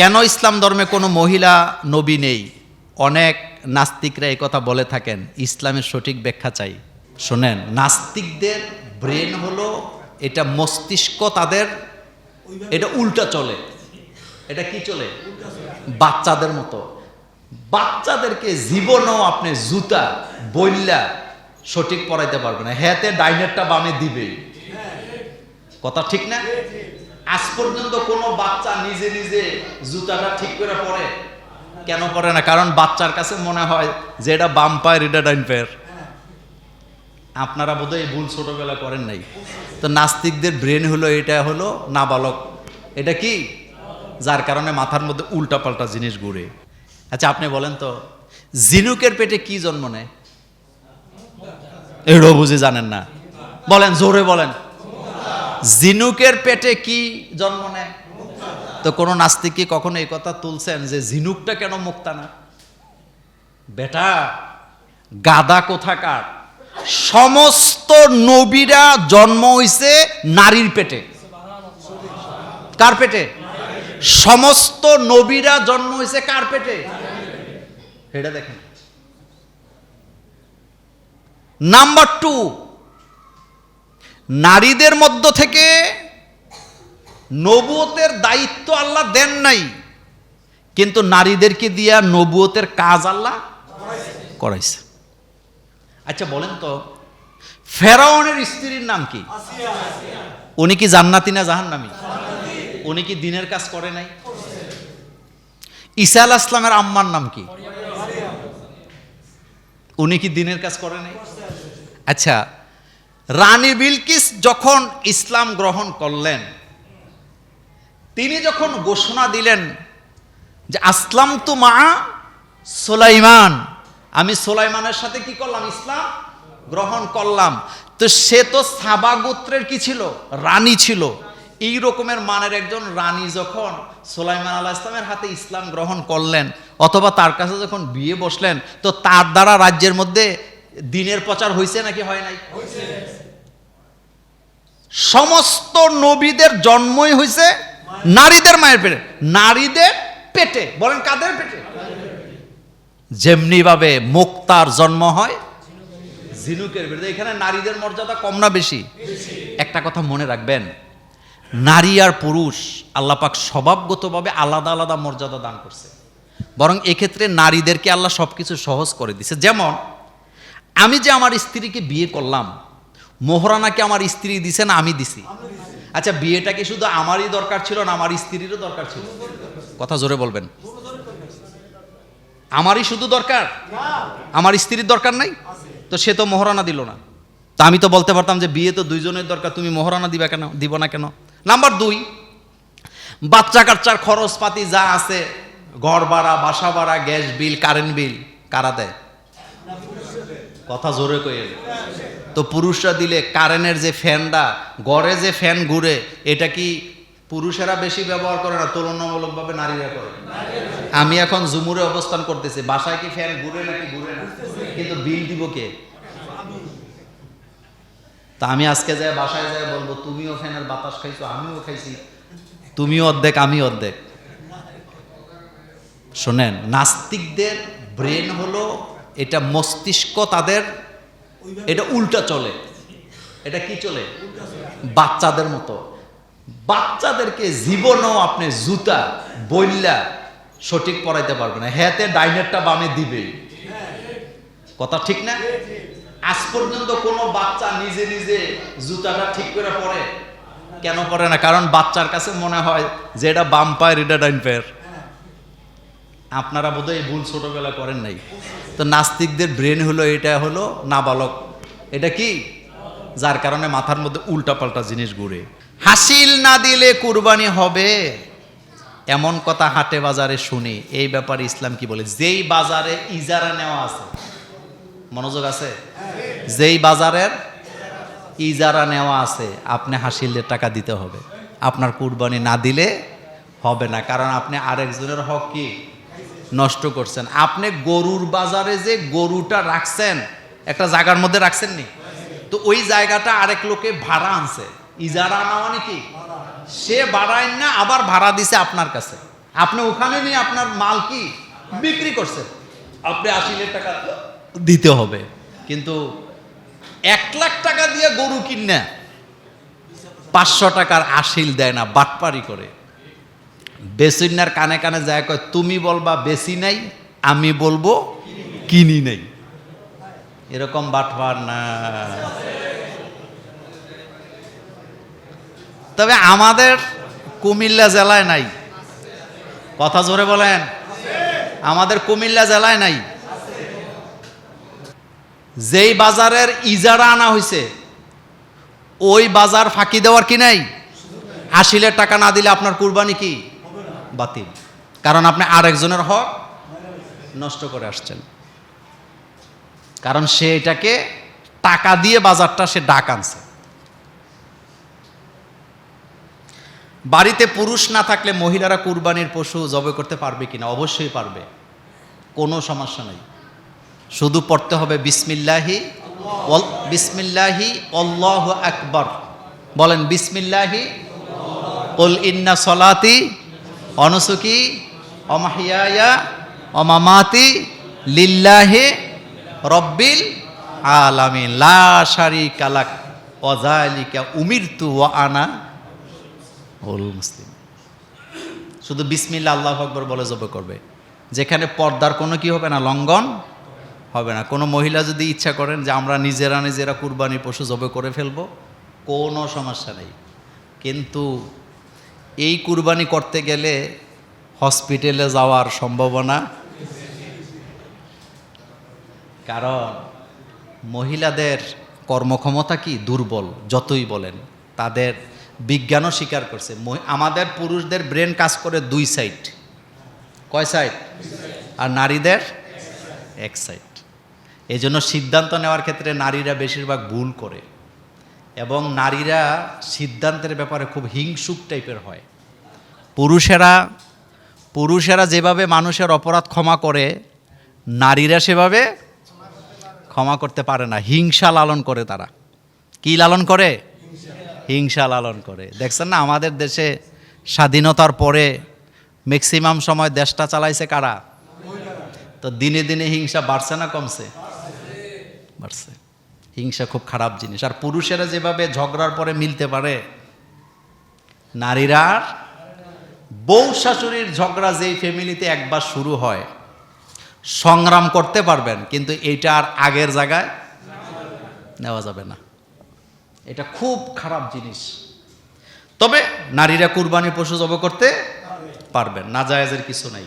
কেন ইসলাম ধর্মে কোনো মহিলা নবী নেই? অনেক নাস্তিকরা কথা বলে থাকেন, ইসলামের সঠিক ব্যাখ্যা চাই। শোনেন, নাস্তিকদের ব্রেন হলো এটা মস্তিষ্ক তাদের, এটা উল্টা চলে। এটা কি চলে? বাচ্চাদের মতো। বাচ্চাদেরকে জীবনও আপনি জুতা বইল্লা সঠিক পড়াইতে পারবে না। হ্যাঁতে ডাইনেরটা বামে দিবে। কথা ঠিক না? আজ পর্যন্ত কোনো বাচ্চা নিজে নিজে জুতাটা ঠিক করে পরে? কেন পড়ে না? কারণ বাচ্চার কাছে মনে হয় যে এটা বাম পায়ের এটা ডাইন পায়ের। আপনারা বোধহয় ভুল ছোটবেলা করেন নাই। তো নাস্তিকদের ব্রেন হলো এটা হলো নাবালক। এটা কি? যার কারণে মাথার মধ্যে উল্টাপাল্টা জিনিস ঘুরে। আচ্ছা আপনি বলেন তো জিনুকের পেটে কি জন্ম নেয়? এটাও বুঝে জানেন না। বলেন, জোরে বলেন। জিনুকের পেটে কি জন্ম নেয়? তো কোনো নাস্তিক কি কখনো এই কথা তুলছেন যে ঝিনুকটা কেন মুক্তা না? বেটা, গাদা কোথাকার? সমস্ত নবীরা জন্ম হইছে নারীর পেটে। কার পেটে? সমস্ত নবীরা জন্ম হয়েছে কার পেটে? এটা দেখেন। নাম্বার টু নারীদের মধ্য থেকে নবুয়তের দায়িত্ব আল্লাহ দেন নাই। কিন্তু নারীদেরকে দিয়া নবুয়তের কাজ আল্লাহ করাইছে। আচ্ছা বলেন তো, ফেরাউনের স্ত্রীর নাম কি? উনি কি জান্নাতি না জাহান্নামী? উনি কি দিনের কাজ করে নাই? ঈসা আল আসলামের আম্মার নাম কি? উনি কি দিনের কাজ করে নাই? আচ্ছা রানী বিলকিস যখন ইসলাম গ্রহণ করলেন, তিনি যখন ঘোষণা দিলেন যে আসলাম তো মা সোলাইমান, আমি সোলাইমানের সাথে কি করলাম? ইসলাম গ্রহণ করলাম। তো সে তো সাবা গোত্রের কি ছিল? রানী ছিল। এই রকমের মানের একজন রানী যখন সোলাইমান আল্লাহ ইসলামের হাতে ইসলাম গ্রহণ করলেন, অথবা তার কাছে যখন বিয়ে বসলেন, তো তার দ্বারা রাজ্যের মধ্যে দিনের প্রচার হয়েছে নাকি হয় নাই? সমস্ত নবীদের জন্মই হয়েছে নারীদের মায়ের পেটে। নারীদের পেটে। বলেন কাদের পেটে? যেমনিভাবে মুক্তার জন্ম হয়, ঝিনুকের পেটে। এখানে নারীদের মর্যাদা কম না বেশি? একটা কথা মনে রাখবেন, নারী আর পুরুষ আল্লাপাক স্বভাবগতভাবে আলাদা আলাদা মর্যাদা দান করছে। বরং এক্ষেত্রে নারীদেরকে আল্লাহ সব কিছু সহজ করে দিছে। যেমন, আমি যে আমার স্ত্রীকে বিয়ে করলাম মোহরানাকে আমার স্ত্রী দিছে না আমি দিছি? আচ্ছা বিয়েটা কি শুধু আমারই দরকার ছিল না আমার স্ত্রীরও দরকার ছিল? কথা জোরে বলবেন। আমারই শুধু দরকার? আমার স্ত্রীর দরকার নাই? তো সে তো মোহরানা দিল না। তা আমি তো বলতে পারতাম যে বিয়ে তো দুইজনের দরকার তুমি মোহরানা দিবা কেন দিব না কেন? নাম্বার দুই বাচ্চা কাচ্চার খরচপাতি যা আছে ঘর ভাড়া বাসা ভাড়া গ্যাস বিল কারেন্ট বিল কারা দেয়? কথা জোরে কয়ে তো পুরুষরা দিলে কারেন্টের যে ফ্যানটা, গড়ে যে ফ্যান ঘুরে, এটা কি পুরুষেরা বেশি ব্যবহার করে না, তুলনামূলকভাবে নারীরা করে? আমি এখন জুমুরে অবস্থান করতেছি, বাসায় কি ফ্যান ঘুরে নাকি ঘুরে না? কিন্তু বিল দিব কে? তা আমি আজকে যাই বাসায় যাই বলব, তুমিও ফ্যানের বাতাস খাইছো, আমিও খাইছি। তুমিও অর্ধেক আমি অর্ধেক। শোনেন, নাস্তিকদের ব্রেন হলো এটা মস্তিষ্ক তাদের, এটা উল্টা চলে। এটা কি চলে? বাচ্চাদের মতো। বাচ্চাদেরকে জীবনও আপনি জুতা বইল্লা সঠিক পড়াইতে পারবে না। হ্যাঁতে ডাইনেরটা বামে দিবেই। কথা ঠিক না? আজ পর্যন্ত কোনো বাচ্চা নিজে নিজে জুতাটা ঠিক করে পড়ে? কেন পড়ে না? কারণ বাচ্চার কাছে মনে হয় যে এটা বাম পায়ের, এটা ডাইন পায়ের। আপনারা বোধহয় এই ভুল ছোটবেলা করেন নাই। তো নাস্তিকদের ব্রেন হলো, এটা হলো নাবালক। এটা কি? যার কারণে মাথার মধ্যে উল্টাপাল্টা জিনিস ঘুরে। হাসিল না দিলে কুরবানি হবে। এমন কথা হাটে বাজারে শুনি। এই ব্যাপারে ইসলাম কি বলে? যেই বাজারে ইজারা নেওয়া আছে, মনোযোগ আছে? যেই বাজারের ইজারা নেওয়া আছে, আপনি হাসিলের টাকা দিতে হবে। আপনার কুরবানি না দিলে হবে না। কারণ আপনি আরেকজনের হক কি? নষ্ট করছেন। আপনি গরুর বাজারে যে গরুটা রাখছেন, একটা জায়গার মধ্যে রাখছেন নি তো ওই জায়গাটা আরেক লোকে ভাড়া আনছে। ইজারা নেওয়া নাকি সে ভাড়ায় না, আবার ভাড়া দিছে আপনার কাছে। আপনি ওখানে নিয়ে আপনার মাল কি বিক্রি করছেন? আপনি আশি লাখ টাকা দিতে হবে। কিন্তু এক লাখ টাকা দিয়ে গরু কিনে পাঁচশো টাকার আশিল দেয় না, বাটপারি করে। বেসিনার কানে কানে যায় কয়, তুমি বলবা বেশি নাই, আমি বলব কিনি নেই। এরকম বাটপার না। তবে আমাদের কুমিল্লা জেলায় নাই। কথা জোরে বলেন। আমাদের কুমিল্লা জেলায় নাই। যেই বাজারের ইজারা আনা হয়েছে ওই বাজার ফাঁকি দেওয়ার কি নাই? আশিলের টাকা না দিলে আপনার কুরবানি কি? বাতিল। কারণ আপনি আরেকজনের হক নষ্ট করে আসছেন। কারণ সে এটাকে টাকা দিয়ে বাজারটা সে ডাক আনছে। বাড়িতে পুরুষ না থাকলে মহিলারা কুরবানির পশু জবে করতে পারবে কিনা? অবশ্যই পারবে। কোনো সমস্যা নেই। শুধু পড়তে হবে বিসমিল্লাহি বিসমিল্লাহি অল্লাহ আকবর। বলেন, বিসমিল্লাহি উল ইন্না সলাতি অনসুকি অমাহিয়া অমামাতি, লিল্লাহি রব্বিল আলামিন। লা শারিকা লাক, ওয়াজালিকা উমিরতু ওয়া আনা হল মুসলিম। শুধু বিসমিল্লা আল্লাহ আকবর বলে জবে করবে। যেখানে পর্দার কোনো কি হবে না, লঙ্ঘন হবে না। কোনো মহিলা যদি ইচ্ছা করেন যে আমরা নিজেরা নিজেরা কুরবানি পশু জবে করে ফেলব, কোনো সমস্যা নেই। কিন্তু এই কুরবানি করতে গেলে হসপিটালে যাওয়ার সম্ভাবনা? কারণ মহিলাদের কর্মক্ষমতা কি? দুর্বল, যতই বলেন। তাদের বিজ্ঞানও স্বীকার করছে। আমাদের পুরুষদের ব্রেন কাজ করে দুই সাইড। কয় সাইড? আর নারীদের? এক সাইড। এই জন্য সিদ্ধান্ত নেওয়ার ক্ষেত্রে নারীরা বেশিরভাগ ভুল করে। এবং নারীরা সিদ্ধান্তের ব্যাপারে খুব হিংসুক টাইপের হয়। পুরুষেরা পুরুষেরা যেভাবে মানুষের অপরাধ ক্ষমা করে, নারীরা সেভাবে ক্ষমা করতে পারে না। হিংসা লালন করে তারা। কি লালন করে? হিংসা লালন করে। দেখছেন না, আমাদের দেশে স্বাধীনতার পরে ম্যাক্সিমাম সময় দেশটা চালাইছে কারা? তো দিনে দিনে হিংসা বাড়ছে না কমছে? বাড়ছে। হিংসা খুব খারাপ জিনিস। আর পুরুষেরা যেভাবে ঝগড়ার পরে মিলতে পারে, নারীরা, বউ শাশুড়ির ঝগড়া যেই ফ্যামিলিতে একবার শুরু হয়, সংগ্রাম করতে পারবেন, কিন্তু এইটা আর আগের জায়গায় নেওয়া যাবে না। এটা খুব খারাপ জিনিস। তবে নারীরা কুরবানি পশু জব করতে পারবেন না জায়েজের কিছু নাই।